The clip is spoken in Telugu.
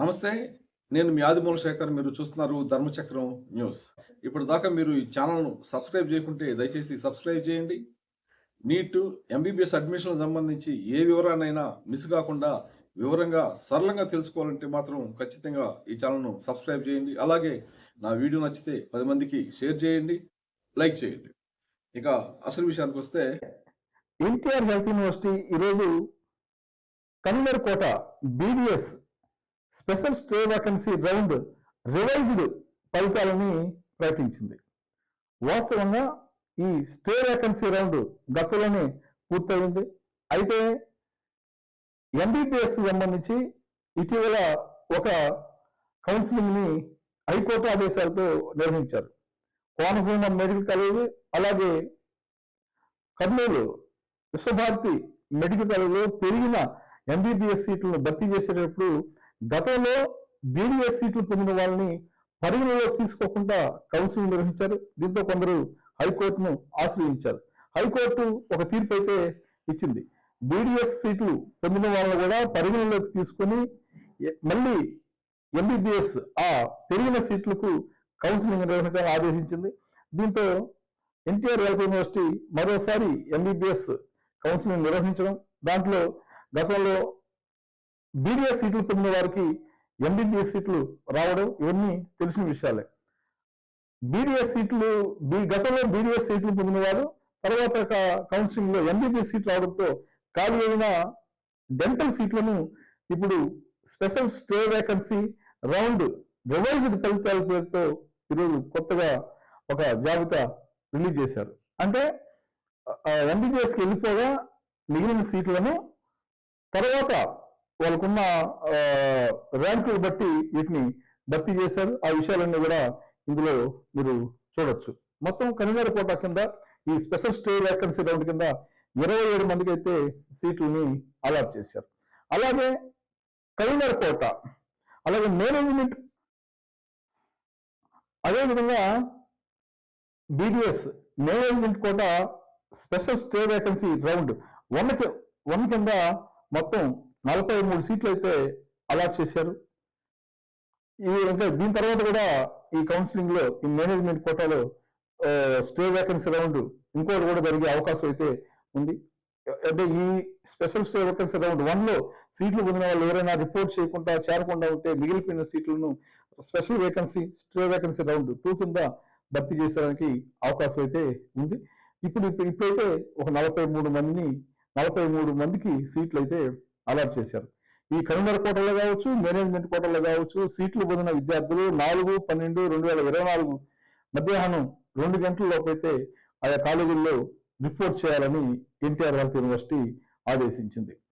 నమస్తే నేను మీ ఆదిమూల శేఖర్ మీరు చూస్తున్నారు ధర్మచక్రం న్యూస్. ఇప్పుడు దాకా మీరు ఈ ఛానల్ను సబ్స్క్రైబ్ చేయకుంటే దయచేసి సబ్స్క్రైబ్ చేయండి. నీట్ ఎంబీబీఎస్ అడ్మిషన్ సంబంధించి ఏ వివరాన్నైనా మిస్ కాకుండా వివరంగా సరళంగా తెలుసుకోవాలంటే మాత్రం ఖచ్చితంగా ఈ ఛానల్ను సబ్స్క్రైబ్ చేయండి. అలాగే నా వీడియో నచ్చితే పది మందికి షేర్ చేయండి లైక్ చేయండి. ఇక అసలు విషయానికి వస్తే ఎన్టీఆర్ హెల్త్ యూనివర్సిటీ ఈరోజు convener quota BDS special stray vacancy round revised ఫలితాలని ప్రకటించింది. వాస్తవంగా ఈ స్టే వేకెన్సీ రౌండ్ గతంలోనే పూర్తయింది. అయితే ఎంబీబీఎస్ సంబంధించి ఇటీవల ఒక కౌన్సిలింగ్ని హైకోర్టు ఆదేశాలతో నిర్వహించారు. కోనసీమ మెడికల్ కాలేజ్ అలాగే కర్నూలు విశ్వభారతి మెడికల్ కాలేజీలో పెరిగిన ఎంబీబీఎస్ సీట్లను భర్తీ చేసేటప్పుడు గతంలో బీడీఎస్ సీట్లు పొందిన వాళ్ళని పరిగణలోకి తీసుకోకుండా కౌన్సిలింగ్ నిర్వహించారు. దీంతో కొందరు హైకోర్టును ఆశ్రయించారు. హైకోర్టు ఒక తీర్పు అయితే ఇచ్చింది. బీడీఎస్ సీట్లు పొందిన వాళ్ళని కూడా పరిగణలోకి తీసుకొని మళ్ళీ ఎంబీబీఎస్ ఆ పెరిగిన సీట్లకు కౌన్సిలింగ్ నిర్వహించాలని ఆదేశించింది. దీంతో ఎన్టీఆర్ హెల్త్ యూనివర్సిటీ మరోసారి ఎంబీబీఎస్ కౌన్సిలింగ్ నిర్వహించడం. దాంట్లో గతంలో బీడీఎస్ సీట్లు పొందిన వారికి ఎంబీబీఎస్ సీట్లు రావడం ఇవన్నీ తెలిసిన విషయాలే. బీడీఎస్ సీట్లు బి గతంలో బీడీఎస్ సీట్లు పొందినవారు తర్వాత కౌన్సిలింగ్లో ఎంబీబీఎస్ సీట్లు రావడంతో ఖాళీ అయిన డెంటల్ సీట్లను ఇప్పుడు special stray vacancy round revised ఫలితాల పేరుతో ఈరోజు కొత్తగా ఒక జాబితా రిలీజ్ చేశారు. అంటే ఎంబీబీఎస్కి వెళ్ళిపోగా మిగిలిన సీట్లను తర్వాత వాళ్ళకున్న ర్యాంకులు బట్టి వీటిని భర్తీ చేశారు. ఆ విషయాలన్నీ కూడా ఇందులో మీరు చూడొచ్చు. మొత్తం కన్వీనర్ కోట కింద ఈ స్పెషల్ స్టే వేకెన్సీ రౌండ్ కింద ఇరవై ఏడు మందికి అయితే సీట్లని అలాట్ చేశారు. అలాగే కన్వీనర్ కోట అలాగే మేనేజ్మెంట్ అదేవిధంగా BDS management quota special stray vacancy round one one కింద మొత్తం నలభై మూడు సీట్లు అయితే అలాట్ చేశారు. ఈ ఇంకా దీని తర్వాత కూడా ఈ కౌన్సిలింగ్లో ఈ మేనేజ్మెంట్ కోటాలో స్టే వేకెన్సీ రౌండ్ ఇంకోటి కూడా జరిగే అవకాశం అయితే ఉంది. అంటే ఈ స్పెషల్ స్టే వేకెన్సీ రౌండ్ వన్లో సీట్లు పొందిన వాళ్ళు ఎవరైనా రిపోర్ట్ చేయకుండా చేరకుండా ఉంటే మిగిలిపోయిన సీట్లను special vacancy stray vacancy round two కింద భర్తీ చేసేదానికి అవకాశం అయితే ఉంది. ఇప్పుడు ఇప్పుడు ఇప్పుడైతే ఒక నలభై మూడు మందిని నలభై మూడు మందికి సీట్లు అయితే అలాట్ చేశారు. ఈ కరీంనగర్ కోటలో కావచ్చు మేనేజ్మెంట్ కోటలో కావచ్చు సీట్లు పొందిన విద్యార్థులు నాలుగు పన్నెండు రెండు వేల ఇరవై నాలుగు మధ్యాహ్నం రెండు గంటల లోపైతే ఆయా కాలేజీల్లో రిపోర్ట్ చేయాలని ఎన్టీఆర్ హెల్త్ యూనివర్సిటీ ఆదేశించింది.